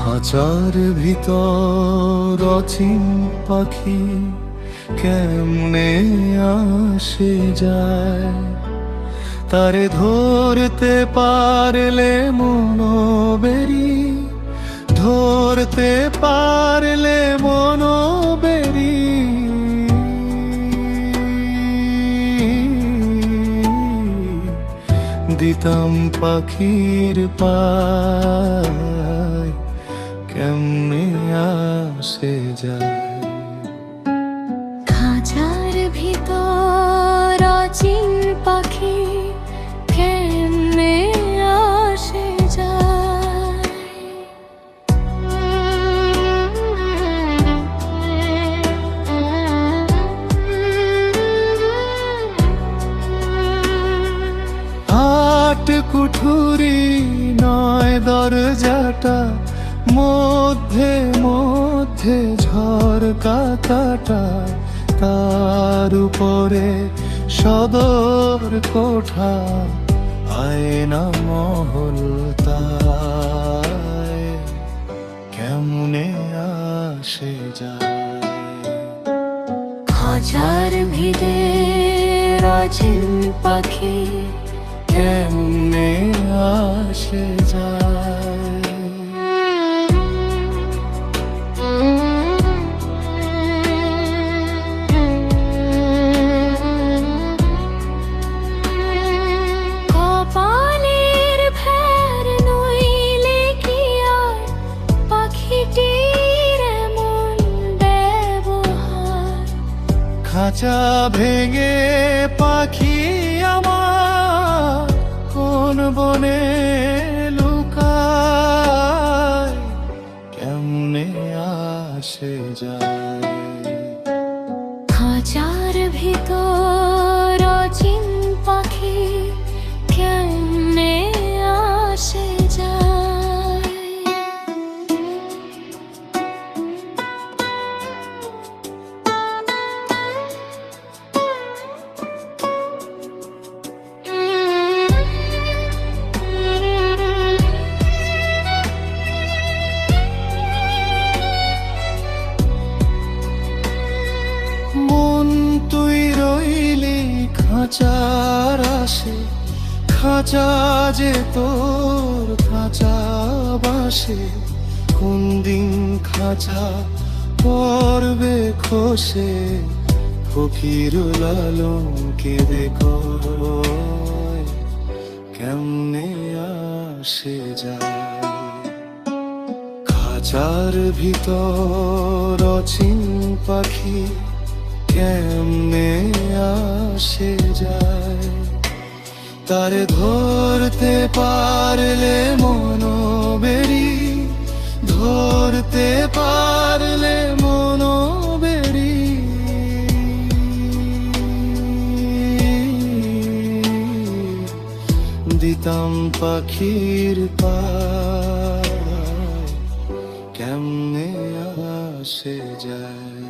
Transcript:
খাঁচার ভিতর অচিন পাখি কেমনে আসে যায়? তারে ধরতে পারলে মনোবেরি, ধরতে পারলে মনোবেরি। দিতাম পাখির পায় কেমনে আসে যায়। খাঁচার ভিতর অচিন পাখি কেমনে আসে যায়? হাট কুঠুরি নয় দরজাটা মধ্যে মধ্যে ঝড় কাটাটা তার উপরে সদর কোঠা, আয়না মহল তাই কেমনে আসে যায়। খাঁচার ভিতরে অচিন পাখি কেমনে আসে যায়? খাঁচা ভেঙে পাখি আমার কোন বনে লুকায় আসে যায়? খাঁচার ভিতর খাঁচা যে তোর খাঁচা বাসে, কোন দিন খাঁচা পড়বে খসে? ফকির লালন কে দেখো কেমনে আসে যায়? খাঁচার ভিতর অচিন পাখি কেমনে আসে যায়? তারে ধরতে পারলে মনোবেরি ধরতে পারলে মনোবেরি। দিতাম পাখির পা কেমনে আসে যায়।